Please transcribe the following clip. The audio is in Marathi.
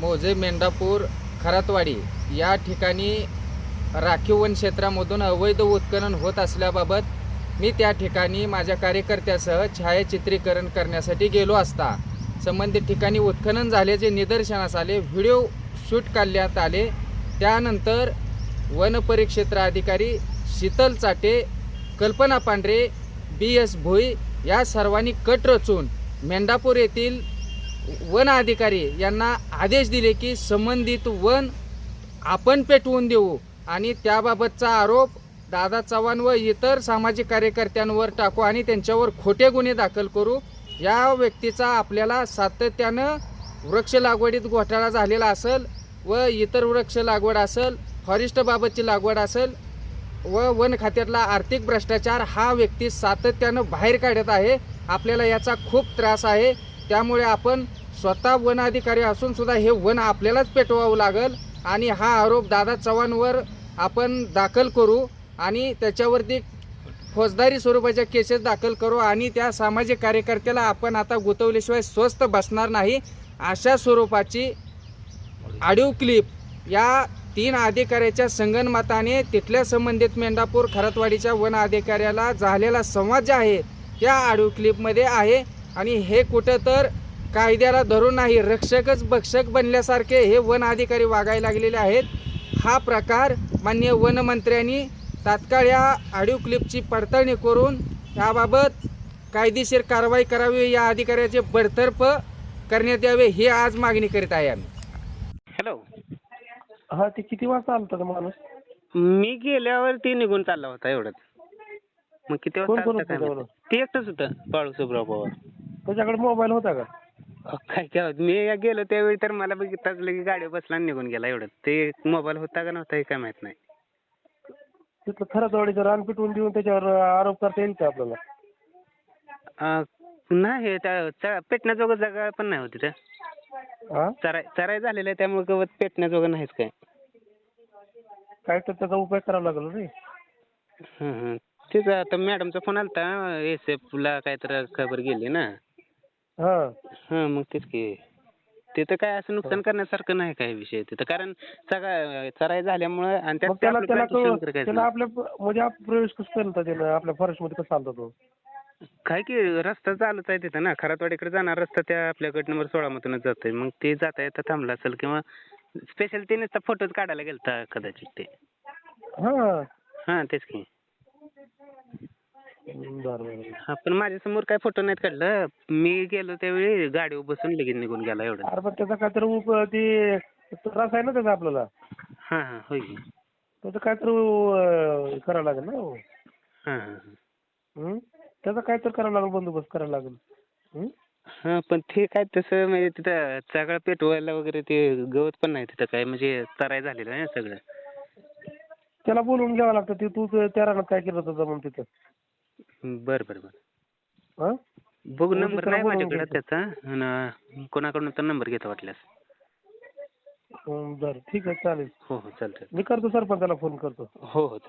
मोजे मेंढापूर खरातवाडी या ठिकाणी राखीव वन क्षेत्रामधून अवैध उत्खनन होत असल्याबाबत मी त्या ठिकाणी माझ्या कार्यकर्त्यासह छायाचित्रीकरण करण्यासाठी गेलो असता. संबंधित ठिकाणी उत्खनन झाल्याचे निदर्शनास आले व्हिडिओ शूट काढण्यात आले. त्यानंतर वन परिक्षेत्र अधिकारी शीतल चाटे कल्पना पांढरे बी एस भोई या सर्वांनी कट रचून मेंढापूर येथील वन अधिकारी यांना आदेश दिले की संबंधित वन आपण पेटवून देऊ आणि त्याबाबतचा आरोप दादा चव्हाण व इतर सामाजिक कार्यकर्त्यांवर टाकू आणि त्यांच्यावर खोटे गुन्हे दाखल करू. या व्यक्तीचा आपल्याला सातत्यानं वृक्ष लागवडीत घोटाळा झालेला असेल व इतर वृक्ष लागवड असेल फॉरेस्टबाबतची लागवड असेल व वन खात्यातला आर्थिक भ्रष्टाचार हा व्यक्ती सातत्यानं बाहेर काढत आहे. आपल्याला याचा खूप त्रास आहे. त्यामुळे आपण स्वतः वन अधिकारी असून सुद्धा हे वन आपल्यालाच पेटवावं लागेल आणि हा आरोप दादा चव्हाणवर आपण दाखल करू आणि त्याच्यावरती फौजदारी स्वरूपाच्या केसेस दाखल करू आणि त्या सामाजिक कार्यकर्त्याला आपण आता गुंतवल्याशिवाय स्वस्त बसणार नाही अशा स्वरूपाची ऑडिओ क्लिप या तीन अधिकाऱ्याच्या संगणमताने तिथल्या संबंधित मेंढापूर खरतवाडीच्या वन अधिकाऱ्याला झालेला संवाद जे आहे त्या ऑडिओ क्लिपमध्ये आहे. आणि हे कुठं तर कायद्याला धरून नाही रक्षकच भक्षक बनल्यासारखे हे वन अधिकारी वागायला लागलेले आहेत. हा प्रकार मान्य वनमंत्र्यांनी तात्काळ या ऑडिओ क्लिपची पडताळणी करून याबाबत कायदेशीर कारवाई करावी या अधिकाऱ्याचे बडतर्फ करण्यात यावे ही आज मागणी करीत आहे आम्ही. हॅलो. हा ते किती वाजता आलता तो माणूस? मी गेल्यावर ती निघून चालला होता एवढंच. मग किती कोण वाजता कोण आलता होतं काय माहिती. ते एकटंच होतं बाळू सुब्राव पवार. त्याच्याकडे मोबाईल होता का? काय काय मी गेलो त्यावेळी तर मला बघितलं लगे गाडी बसला आणि निघून गेला एवढं. ते मोबाईल होता का नव्हता हे काय माहीत नाही. तिथलं खरंच रान पिटवून देऊन त्याच्यावर आरोप करता येईल का आपल्याला? अं, नाही त्या च- पेटण्याजोगं जागा पण नाही होती तिथं हा चराय चराय झालेलं आहे त्यामुळे गवत पेटण्याजोगं नाहीच काय. काय तर त्याचा उपाय करावा लागेल रे. हं, हं. तेच आता मॅडमचा फोन आलता एस ला काय तर खबर गेली ना. हा. हा मग तेच की. तिथं काय असं नुकसान करण्यासारखं नाही काय विषय तिथं. कारण सगळं चराई झाल्यामुळं आणि त्याला त्याला त्याला. आपल्या म्हणजे आप- प्रवेश कसं केला होता त्यानं आपल्या फॉरेस्टमध्ये कसा तो? काय की रस्ता चालूच आहे तिथं ना. खरातवाडीकडे जाणार रस्ता त्या आपल्या गट नंबर सोळा मधूनच जातोय. मग ते जाता येता थांबला असेल किंवा स्पेशल ते नुसता फोटोच काढायला गेलता कदाचित ते. हा. हा तेच की. हा पण माझ्यासमोर काय फोटो नाहीत काढलं मी गेलो त्यावेळी गाडीवर बसून लगेच निघून गेला एवढं अरे पण त्याचा काहीतरी उप ते त्रास आहे ना त्याचा आपल्याला हा हा होय की त्याचं काहीतरी अं, करावं लागेल ना हो. हा हा हा. हं? त्याचा काहीतरी करावं लागेल बंदोबस्त करावा लागेल हं? हा पण ते काय तसं म्हणजे तिथं सगळं पेटवायला वगैरे ते गवत पण नाही तिथं काय म्हणजे तराय झालेलं आहे ना सगळं त्याला बोलवून घ्यावं लागतं ते तू त्या रानात काय केलं होतं म्हणून तिथं बर बर बर. हा? बघू नंबर नाही माझ्याकडे त्याचा. आणि कोणाकडून तर नंबर घेतो वाटल्यास. बरं ठीक आहे चालेल. हो हो चालतंय. मी करतो सरपंचाला फोन करतो. हो हो चालेल.